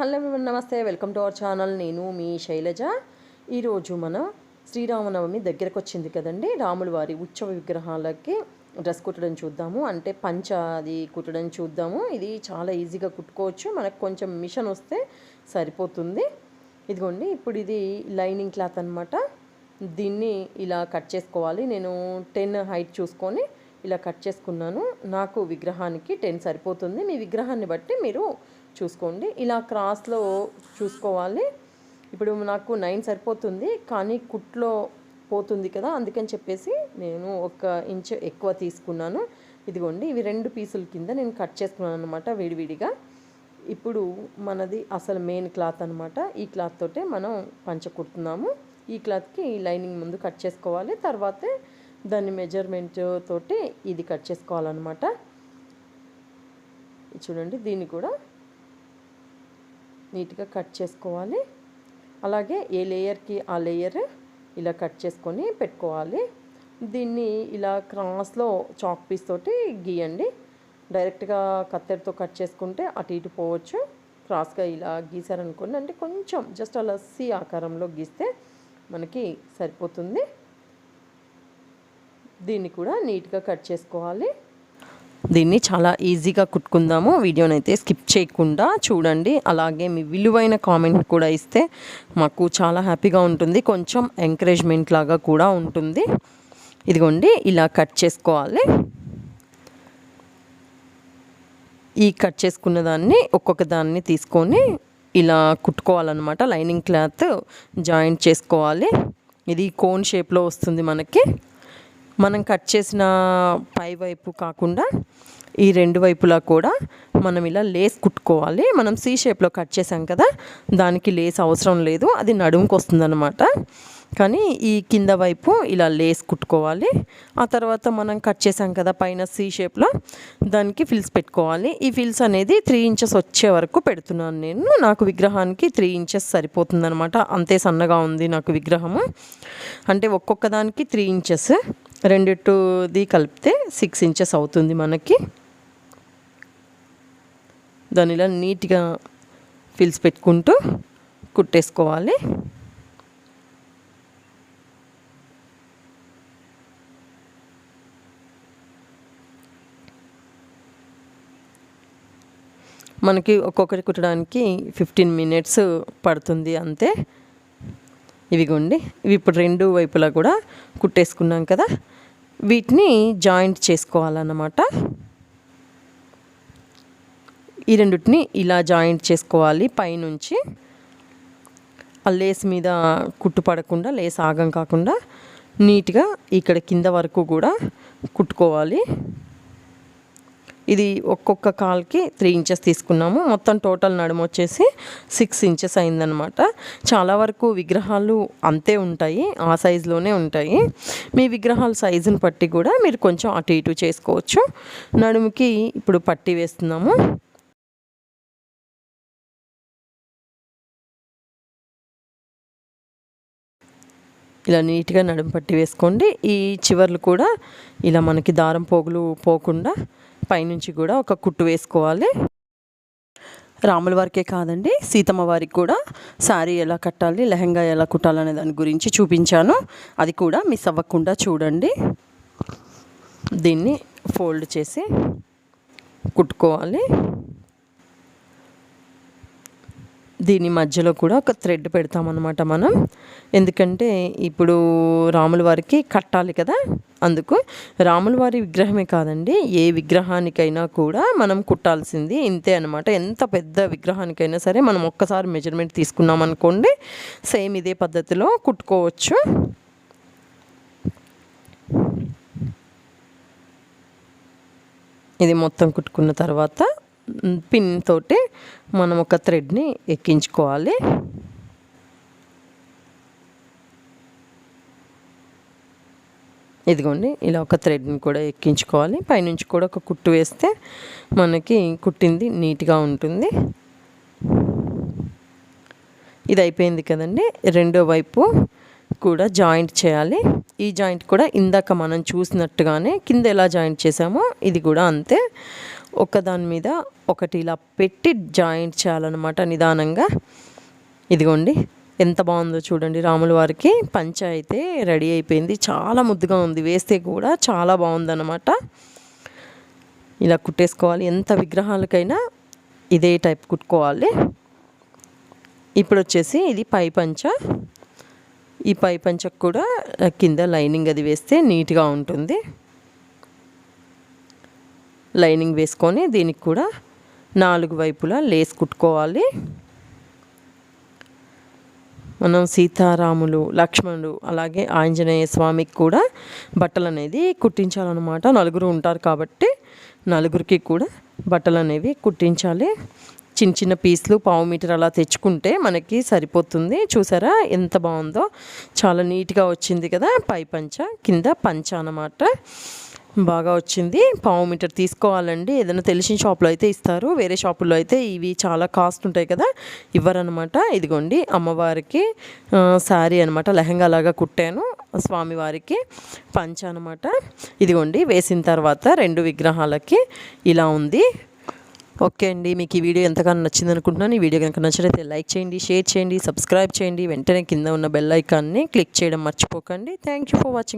Hello నమస్తే. Welcome to our channel నేను మీ శైలజ. ఈరోజు మనం శ్రీరామనవమి దగ్గరకు వచ్చింది కదండి. రాముల వారి ఉత్సవ విగ్రహాలకి డ్రెస్ కుట్టడం చూద్దాము. అంటే పంచ అది కుట్టడం చూద్దాము. ఇది చాలా ఈజీగా కుట్టుకోవచ్చు. మనకు కొంచెం మిషన్ వస్తే సరిపోతుంది. ఇదిగోండి ఇప్పుడు ఇది లైనింగ్ క్లాత్ అనమాట దీన్ని ఇలా కట్ చేసుకోవాలి. నేను టెన్ హైట్ చూసుకొని ఇలా కట్ చేసుకున్నాను. నాకు విగ్రహానికి టెన్ సరిపోతుంది. మీ విగ్రహాన్ని బట్టి మీరు చూసుకోండి. ఇలా క్రాస్లో చూసుకోవాలి. ఇప్పుడు నాకు నైన్ సరిపోతుంది కానీ కుట్లో పోతుంది కదా అందుకని చెప్పేసి నేను ఒక ఇంచ్ ఎక్కువ తీసుకున్నాను. ఇదిగోండి ఇవి రెండు పీసుల కింద నేను కట్ చేసుకున్నాను అనమాట విడివిడిగా. ఇప్పుడు మనది అసలు మెయిన్ క్లాత్ అనమాట ఈ క్లాత్ తోటే మనం పంచ కుడుతున్నాము. ఈ క్లాత్కి లైనింగ్ ముందు కట్ చేసుకోవాలి. తర్వాతే దాన్ని మెజర్మెంట్ తోటి ఇది కట్ చేసుకోవాలన్నమాట. చూడండి దీన్ని కూడా నీట్గా కట్ చేసుకోవాలి. అలాగే ఏ లేయర్కి ఆ లేయర్ ఇలా కట్ చేసుకొని పెట్టుకోవాలి. దీన్ని ఇలా క్రాస్లో చాక్ పీస్ తోటి గీయండి. డైరెక్ట్గా కత్తెరతో కట్ చేసుకుంటే అటు ఇటు పోవచ్చు. క్రాస్గా ఇలా గీసారనుకోండి. అంటే కొంచెం జస్ట్ అలా సి ఆకారంలో గీస్తే మనకి సరిపోతుంది. దీన్ని కూడా నీట్గా కట్ చేసుకోవాలి. దీన్ని చాలా ఈజీగా కుట్టుకుందాము. వీడియోని అయితే స్కిప్ చేయకుండా చూడండి. అలాగే మీ విలువైన కామెంట్ కూడా ఇస్తే మాకు చాలా హ్యాపీగా ఉంటుంది. కొంచెం ఎంకరేజ్మెంట్ లాగా కూడా ఉంటుంది. ఇదిగోండి ఇలా కట్ చేసుకోవాలి. ఈ కట్ చేసుకున్న దాన్ని ఒక్కొక్క దాన్ని తీసుకొని ఇలా కుట్టుకోవాలన్నమాట. లైనింగ్ క్లాత్ జాయింట్ చేసుకోవాలి. ఇది కోన్ షేప్లో వస్తుంది మనకి. మనం కట్ చేసిన పై వైపు కాకుండా ఈ రెండు వైపులా కూడా మనం ఇలా లేస్ కుట్టుకోవాలి. మనం సీ షేప్లో కట్ చేసాం కదా దానికి లేస్ అవసరం లేదు. అది నడుముకు వస్తుందన్నమాట. కానీ ఈ కింద వైపు ఇలా లేస్ కుట్టుకోవాలి. ఆ తర్వాత మనం కట్ చేసాం కదా పైన సీ షేప్లో దానికి ఫిల్స్ పెట్టుకోవాలి. ఈ ఫిల్స్ అనేది త్రీ ఇంచెస్ వచ్చే వరకు పెడుతున్నాను నేను. నాకు విగ్రహానికి త్రీ ఇంచెస్ సరిపోతుందనమాట అంతే సన్నగా ఉంది నాకు విగ్రహము. అంటే ఒక్కొక్క దానికి త్రీ ఇంచెస్ రెండిటిది కలిపితే సిక్స్ ఇంచెస్ అవుతుంది మనకి. దాని ఇలా నీట్గా ఫిల్స్ పెట్టుకుంటూ కుట్టేసుకోవాలి. మనకి ఒక్కొక్కటి కుట్టడానికి ఫిఫ్టీన్ మినిట్స్ పడుతుంది అంతే. ఇవిగోండి. ఇవి ఇప్పుడు రెండు వైపులా కూడా కుట్టేసుకున్నాం కదా. వీటిని జాయింట్ చేసుకోవాలన్నమాట. ఈ రెండుటిని ఇలా జాయింట్ చేసుకోవాలి పైనుంచి. ఆ లేస్ మీద కుట్టు పడకుండా లేస్ ఆగం కాకుండా నీట్గా ఇక్కడ కింద వరకు కూడా కుట్టుకోవాలి. ఇది ఒక్కొక్క కాల్కి త్రీ ఇంచెస్ తీసుకున్నాము. మొత్తం టోటల్ నడుము వచ్చేసి సిక్స్ ఇంచెస్ అయిందనమాట చాలా వరకు విగ్రహాలు అంతే ఉంటాయి ఆ సైజులోనే ఉంటాయి. మీ విగ్రహాల సైజుని బట్టి కూడా మీరు కొంచెం అటు ఇటు చేసుకోవచ్చు. నడుముకి ఇప్పుడు పట్టి వేస్తున్నాము. ఇలా నీట్గా నడుము పట్టి వేసుకోండి. ఈ చివర్లు కూడా ఇలా మనకి దారం పోగులు పోకుండా పైనుంచి కూడా ఒక కుట్టు వేసుకోవాలి. రాముల వారికే కాదండి సీతమ్మ వారికి కూడా శారీ ఎలా కట్టాలి లెహంగా ఎలా కుట్టాలనే దాని గురించి చూపించాను. అది కూడా మిస్ అవ్వకుండా చూడండి. దీన్ని ఫోల్డ్ చేసి కుట్టుకోవాలి. దీని మధ్యలో కూడా ఒక థ్రెడ్ పెడతామన్నమాట మనం. ఎందుకంటే ఇప్పుడు రాముల వారికి కట్టాలి కదా. అందుకు రాముల వారి విగ్రహమే కాదండి ఏ విగ్రహానికైనా కూడా మనం కుట్టాల్సింది ఇంతే అనమాట ఎంత పెద్ద విగ్రహానికైనా సరే మనం ఒక్కసారి మెజర్మెంట్ తీసుకున్నాం అనుకోండి సేమ్ ఇదే పద్ధతిలో కుట్టుకోవచ్చు. ఇది మొత్తం కుట్టుకున్న తర్వాత పిన్ తోటి మనం ఒక థ్రెడ్ని ఎక్కించుకోవాలి. ఇదిగోండి ఇలా ఒక థ్రెడ్ని కూడా ఎక్కించుకోవాలి. పైనుంచి కూడా ఒక కుట్టు వేస్తే మనకి కుట్టింది నీట్గా ఉంటుంది. ఇది అయిపోయింది కదండి. రెండో వైపు కూడా జాయింట్ చేయాలి. ఈ జాయింట్ కూడా ఇందాక మనం చూసినట్టుగానే కింద ఎలా జాయింట్ చేసామో ఇది కూడా అంతే. ఒకదాని మీద ఒకటి ఇలా పెట్టి జాయింట్ చేయాలన్నమాట నిదానంగా. ఇదిగోండి ఎంత బాగుందో చూడండి రాముల వారికి. పంచ అయితే రెడీ అయిపోయింది. చాలా ముద్దుగా ఉంది. వేస్తే కూడా చాలా బాగుందన్నమాట. ఇలా కుట్టేసుకోవాలి. ఎంత విగ్రహాలకైనా ఇదే టైప్ కుట్టుకోవాలి. ఇప్పుడు వచ్చేసి ఇది పై పంచ. ఈ పై పంచకు కూడా కింద లైనింగ్ అది వేస్తే నీట్గా ఉంటుంది. లైనింగ్ వేసుకొని దీనికి కూడా నాలుగు వైపులా లేస్ కుట్టుకోవాలి. మనం సీతారాములు లక్ష్మణుడు అలాగే ఆంజనేయ స్వామికి కూడా బట్టలు అనేది కుట్టించాలన్నమాట. నలుగురు ఉంటారు కాబట్టి నలుగురికి కూడా బట్టలు అనేవి కుట్టించాలి. చిన్న చిన్న పీసులు పావు మీటర్ అలా తెచ్చుకుంటే మనకి సరిపోతుంది. చూసారా? ఎంత బాగుందో. చాలా నీట్గా వచ్చింది కదా పై పంచ. కింద పంచ అన్నమాట. బాగా వచ్చింది. పావు మీటర్ తీసుకోవాలండి. ఏదైనా తెలిసిన షాప్లో అయితే ఇస్తారు. వేరే షాపుల్లో అయితే ఇవి చాలా కాస్ట్ ఉంటాయి కదా. ఇవ్వరనమాట ఇదిగోండి. అమ్మవారికి శారీ అనమాట లెహంగా లాగా కుట్టాను. స్వామివారికి పంచ అనమాట ఇదిగోండి. వేసిన తర్వాత రెండు విగ్రహాలకి ఇలా ఉంది. ఓకే అండి. మీకు ఈ వీడియో ఎంతగానో నచ్చింది అనుకుంటున్నాను. ఈ వీడియో కనుక నచ్చినట్లయితే లైక్ చేయండి షేర్ చేయండి సబ్స్క్రైబ్ చేయండి. వెంటనే కింద ఉన్న బెల్ ఐకాన్ని క్లిక్ చేయడం మర్చిపోకండి. Thank you for watching.